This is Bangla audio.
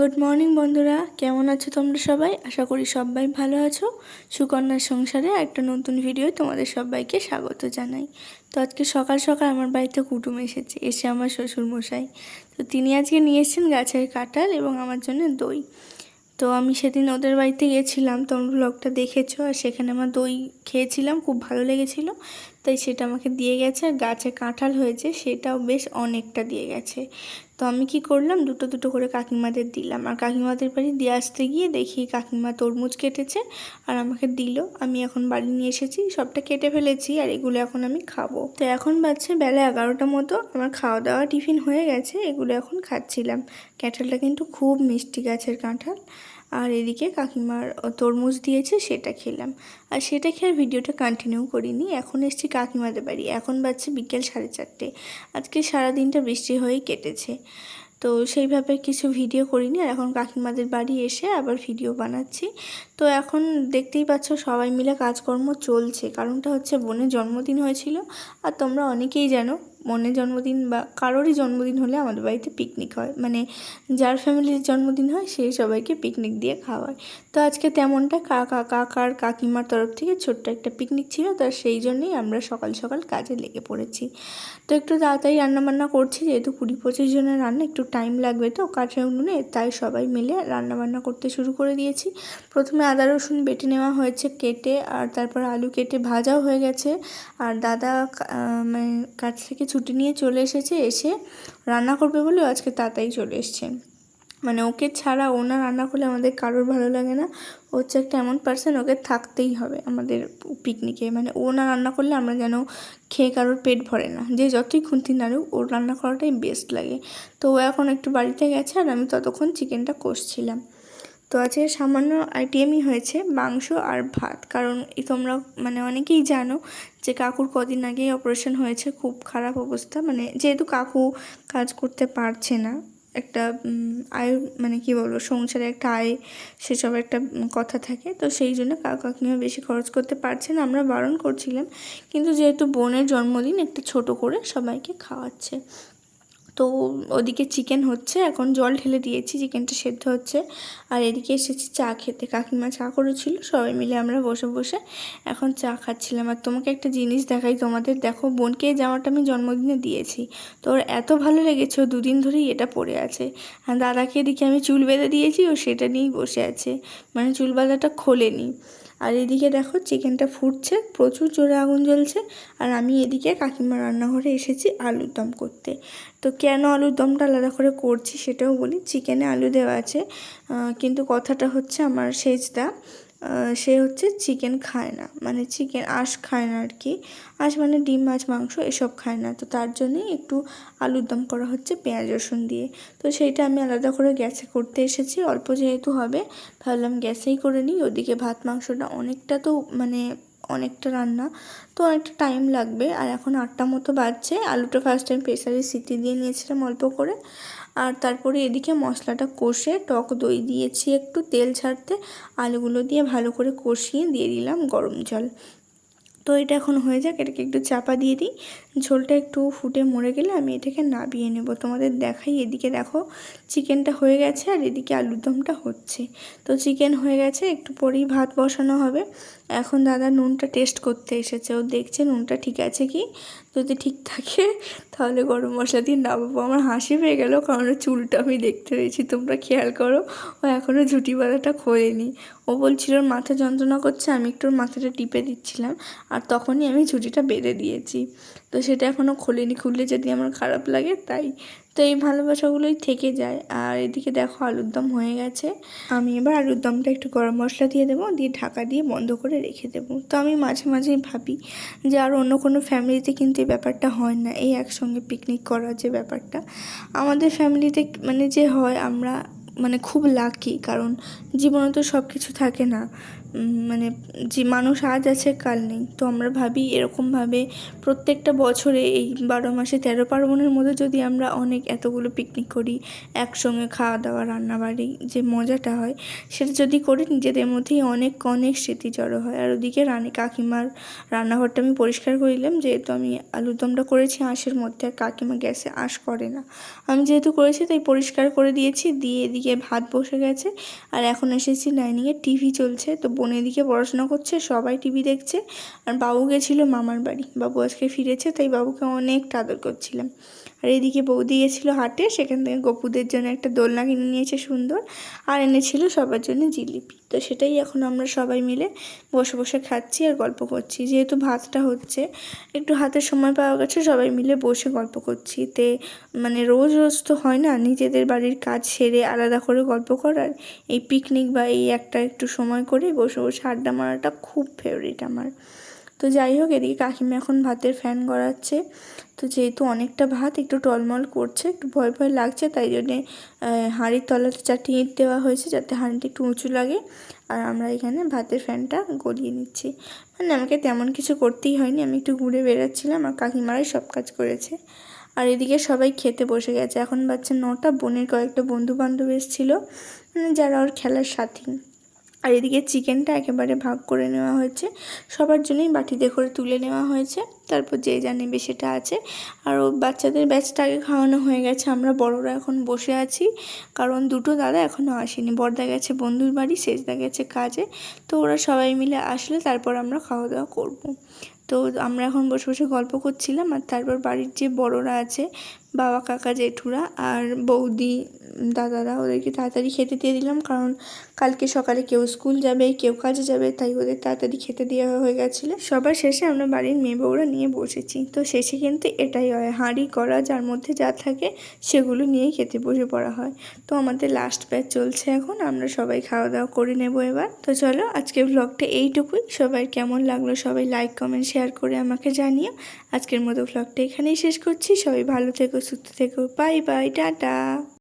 গুড মর্নিং বন্ধুরা। কেমন আছো তোমরা সবাই? আশা করি সবাই ভালো আছো। সুকন্যার সংসারে একটা নতুন ভিডিও তোমাদের সবাইকে স্বাগত জানাই। তো আজকে সকাল সকাল আমার বাড়িতে কুটুম এসেছে, এসে আমার শ্বশুর মশাই তো তিনি আজকে নিয়ে এসেছেন গাছের কাঁঠাল এবং আমার জন্য দই। তো আমি সেদিন ওদের বাড়িতে গেছিলাম, তোমরা ব্লগটা দেখেছ, আর সেখানে আমার দই খেয়েছিলাম, খুব ভালো লেগেছিলো। তাই সেটা আমাকে দিয়ে গেছে আর গাছে কাঁঠাল হয়েছে সেটাও বেশ অনেকটা দিয়ে গেছে। তো আমি কি করলাম? দুটো দুটো করে কাকিমাদের দিলাম। আর কাকিমাদের বাড়ি দিয়ে আসতে গিয়ে দেখি কাকিমা তরমুজ কেটেছে আর আমাকে দিল। আমি এখন বাড়ি নিয়ে এসেছি, সবটা কেটে ফেলেছি আর এগুলো এখন আমি খাব। তো এখন বাজছে বেলা এগারোটা মতো, আমার খাওয়া দাওয়া টিফিন হয়ে গেছে, এগুলো এখন খাচ্ছিলাম। কাঁঠালটা কিন্তু খুব মিষ্টি গাছের কাঁঠাল। আর এদিকে কাকিমার তরমুজ দিয়েছে, সেটা খেলাম। আর সেটা খেয়ে ভিডিওটা কন্টিনিউ করিনি। এখন এসছি কাকিমাদের বাড়ি। এখন বাজছে বিকেল সাড়ে চারটে। আজকে সারাদিনটা বৃষ্টি হয়েই কেটেছে। তো সেইভাবে কিছু ভিডিও করিনি। আর এখন কাকিমাদের বাড়ি এসে আবার ভিডিও বানাচ্ছি। তো এখন দেখতেই পাচ্ছ সবাই মিলে কাজকর্ম চলছে। কারণটা হচ্ছে বোনের জন্মদিন হয়েছিল। আর তোমরা অনেকেই জানো বোনের জন্মদিন বা কারোরই জন্মদিন হলে আমাদের বাড়িতে পিকনিক হয়। মানে যার ফ্যামিলির জন্মদিন হয় সেই সবাইকে পিকনিক দিয়ে খাওয়ায়। তো আজকে তেমনটা কাকা কাকার কাকিমার তরফ থেকে ছোট্ট একটা পিকনিক ছিল। তার সেই জন্যই আমরা সকাল সকাল কাজে লেগে পড়েছি। তো একটু তাড়াতাড়ি রান্নাবান্না করছি। যেহেতু কুড়ি পঁচিশ জনের রান্না, একটু টাইম লাগবে তো, কাঠের উনুনে। তাই সবাই মিলে রান্নাবান্না করতে শুরু করে দিয়েছি। প্রথমে আদা, রসুন বেটে নেওয়া হয়েছে কেটে, আর তারপর আলু কেটে ভাজাও হয়ে গেছে। আর দাদা মানে কাছ থেকে ছুটি নিয়ে চলে এসেছে, এসে রান্না করবে বলে আজকে তাতাই চলে এসছে। মানে ওকে ছাড়া ও না রান্না করলে আমাদের কারোর ভালো লাগে না। ও হচ্ছে একটা এমন পার্সন ওকে থাকতেই হবে আমাদের পিকনিকে মানে ও না রান্না করলে আমরা যেন খেয়ে কারোর পেট ভরে না। যে যতই খুন্তি নাড়ুক, ওর রান্না করাটাই বেস্ট লাগে। তো ও এখন একটু বাড়িতে গেছে, আর আমি ততক্ষণ চিকেনটা কষছিলাম। তো আজকে সামান্য আইটেমই হয়েছে, মাংস আর ভাত। কারণ এই তোমরা মানে অনেকেই জানো যে কাকুর কদিন আগেই অপারেশন হয়েছে, খুব খারাপ অবস্থা। মানে যেহেতু কাকু কাজ করতে পারছে না, একটা আয় মানে কি বলব, সংসারে একটা আয়, সেসব একটা কথা থাকে। তো সেই জন্য কাকু কাকিমা বেশি খরচ করতে পারছে না, আমরা বারণ করছিলাম। কিন্তু যেহেতু বোনের জন্মদিন, একটা ছোট করে সবাইকে খাওয়াচ্ছে। তো ওদিকে চিকেন হচ্ছে, এখন জল ঢেলে দিয়েছি চিকেনটা সেদ্ধ হচ্ছে। আর এদিকে এসেছি চা খেতে। কাকিমা চা করেছিল, সবাই মিলে আমরা বসে বসে এখন চা খাচ্ছিলাম। আর তোমাকে একটা জিনিস দেখাই, তোমাদের দেখো বোনকে জামাটা আমি জন্মদিনে দিয়েছি। তো ওর এত ভালো লেগেছে, ও দুদিন ধরেই এটা পরে আছে। আর দাদাকে এদিকে আমি চুল বেঁধে দিয়েছি, ও সেটা নিয়েই বসে আছে। মানে চুল বাঁধাটা খোলেনি। আর এদিকে দেখো চিকেনটা ফুটছে, প্রচুর জোরে আগুন জ্বলছে। আর আমি এদিকে কাকিমার রান্নাঘরে এসেছি আলুর দম করতে। তো কেন আলুর দমটা আলাদা করে করছি সেটাও বলি। চিকেনে আলু দেওয়া আছে কিন্তু কথাটা হচ্ছে আমার সেজদা। সে হচ্ছে চিকেন খায় না। মানে চিকেন আঁশ খায় না আর কি আঁশ মানে ডিম, মাছ, মাংস এসব খায় না। তো তার জন্যই একটু আলুর দম করা হচ্ছে পেঁয়াজ, রসুন দিয়ে। তো সেইটা আমি আলাদা করে গ্যাসে করতে এসেছি। অল্প যেহেতু হবে ভাবলাম গ্যাসেই করে নিই। ওদিকে ভাত, মাংসটা অনেকটা তো মানে অনেকটা রান্না, তো অনেকটা টাইম লাগবে। আর এখন আটটা মতো বাজছে। আলুটা ফার্স্ট টাইম প্রেসারে সিটি দিয়ে নিয়েছিলাম অল্প করে। আর তারপরে এদিকে মশলাটা কষে টক দই দিয়েছি একটু তেল ছাড়তে। আলুগুলো দিয়ে ভালো করে কষিয়ে দিয়ে দিলাম গরম জল। তো এটা এখন হয়ে যাক, এটাকে একটু চাপা দিয়ে দিই। ঝোলটা একটু ফুটে মরে গেলে আমি এটাকে নাবিয়ে নেব। তোমাদের দেখাই, এদিকে দেখো চিকেনটা হয়ে গেছে আর এদিকে আলুর দমটা হচ্ছে। তো চিকেন হয়ে গেছে, একটু পরেই ভাত বসানো হবে। এখন দাদা নুনটা টেস্ট করতে এসেছে। ও দেখছে নুনটা ঠিক আছে কি? যদি ঠিক থাকে, তাহলে গরম মশলা দিয়ে নামাবো। আমার হাসি পেয়ে গেল, কারণ চুলটা আমি দেখতে পেয়েছি, তোমরা খেয়াল করো, ও এখনও ঝুটি বাঁধাটা খোলেনি। ও বলছিল মাথা যন্ত্রণা করছে, আমি একটু ওর মাথাটা টিপে দিচ্ছিলাম, আর তখনই আমি ঝুটিটা বেঁধে দিয়েছি। তো সেটা এখনও খোলেনি, খুললে যদি আমার খারাপ লাগে, তাই তো এই ভালোবাসাগুলোই থেকে যায়। আর এদিকে দেখো আলুর দম হয়ে গেছে। আমি এবার আলুর দমটা একটু গরম মশলা দিয়ে দেবো, দিয়ে ঢাকা দিয়ে বন্ধ করে রেখে দেবো। তো আমি মাঝে মাঝেই ভাবি যে আর অন্য কোনো ফ্যামিলিতে কিন্তু এই ব্যাপারটা হয় না। এই একসঙ্গে পিকনিক করার যে ব্যাপারটা, আমাদের ফ্যামিলিতে মানে যে হয়, আমরা মানে খুব লাকি কারণ জীবনে তো সব কিছু থাকে না। মানে যে মানুষ আজ আছে, কাল নেই। তো আমরা ভাবি এরকমভাবে প্রত্যেকটা বছরে এই বারো মাসে তেরো পার্বণের মধ্যে যদি আমরা অনেক এতগুলো পিকনিক করি, একসঙ্গে খাওয়া দাওয়া, রান্নাবাড়ি, যে মজাটা হয়, সেটা যদি করি, নিজেদের মধ্যেই অনেক অনেক স্মৃতি জড়ো হয়। আর ওদিকে রানী কাকিমার রান্নাঘরটা আমি পরিষ্কার করিলাম, যেহেতু আমি আলুর দমটা করেছি আঁশের মধ্যে, আর কাকিমা গ্যাসে আঁশ করে না। আমি যেহেতু করেছি, তাই পরিষ্কার করে দিয়েছি, দিয়ে এদিকে ভাত বসে গেছে। আর এখন এসেছি ডাইনিংয়ে টিভি চলছে। তো বোন এদিকে পড়াশোনা করছে, সবাই টিভি দেখছে। আর বাবু গেছিল মামার বাড়ি। বাবু আজকে ফিরেছে, তাই বাবুকে অনেকটা আদর করছিলাম। আর এদিকে বৌদি গেছিল হাটে, সেখান থেকে গপুদের জন্য একটা দোলনা কিনে নিয়েছে সুন্দর, আর এনেছিল সবার জন্য জিলিপি। তো সেটাই এখন আমরা সবাই মিলে বসে বসে খাচ্ছি আর গল্প করছি। যেহেতু ভাতটা হচ্ছে, একটু হাতে সময় পাওয়া গেছে, সবাই মিলে বসে গল্প করছি। তে মানে রোজ রোজ তো হয় না, নিজেদের বাড়ির কাজ সেরে আলাদা করে গল্প করার। এই পিকনিক বা এই একটা একটু সময় করে বসে বসে আড্ডা মারাটা খুব ফেভারিট আমার। তো যাই হোক, এদিকে কাকিমা এখন ভাতের ফ্যান গড়াচ্ছে। তো যেহেতু অনেকটা ভাত, একটু টলমল করছে, একটু ভয় ভয় লাগছে, তাই জন্যে হাঁড়ির তলাতে চারটি ইঁট দেওয়া হয়েছে, যাতে হাঁড়িটা একটু উঁচু লাগে। আর আমরা এখানে ভাতের ফ্যানটা গলিয়ে নিচ্ছি। মানে আমাকে তেমন কিছু করতেই হয়নি, আমি একটু ঘুরে বেড়াচ্ছিলাম আর কাকিমারাই সব কাজ করেছে। আর এদিকে সবাই খেতে বসে গেছে। এখন বাচ্চা নটা, বোনের কয়েকটা বন্ধু বান্ধব এসেছিল মানে যারা ওর খেলার সাথী। আর এদিকে চিকেনটা একেবারে ভাগ করে নেওয়া হয়েছে। সবার জন্যই বাটিতে করে তুলে নেওয়া হয়েছে। তারপর যে যা নেবে সেটা আছে। আর বাচ্চাদের ব্যাচটা আগে খাওয়ানো হয়ে গেছে। আমরা বড়রা এখন বসে আছি। কারণ দুটো দাদা এখনও আসেনি। বড়দা গেছে বন্ধুর বাড়ি, শেষদা গেছে কাজে। তো ওরা সবাই মিলে আসলে তারপর আমরা খাওয়া দাওয়া করব। তো আমরা এখন বসে বসে গল্প করছিলাম। আর তারপর বাড়ির যে বড়রা আছে, বাবা, কাকা, জেঠুরা আর বৌদি দাদারা ওদেরকে তাড়াতাড়ি খেতে দিয়ে দিলাম, কারণ কালকে সকালে কেউ স্কুল যাবে, কেউ কাজে যাবে, তাই ওদের তাড়াতাড়ি খেতে দেওয়া হয়ে গেছিল। সবার শেষে আমরা বাড়ির মেয়ে বউরা নিয়ে বসেছি। তো শেষে কিন্তু এটাই হয়, হাঁড়ি করা যার মধ্যে যা থাকে সেগুলো নিয়েই খেতে বসে পড়া হয়। তো আমাদের লাস্ট ব্যাচ চলছে এখন, আমরা সবাই খাওয়া দাওয়া করে নেব এবার। তো চলো আজকে ব্লগটা এইটুকুই। সবাই কেমন লাগল সবাই লাইক কমেন্ট শেয়ার করে আমাকে জানিও। আজকের মতো ব্লগটা এখানেই শেষ করছি। সবাই ভালো থেকো, সুস্থ থেকো। Bye bye tata.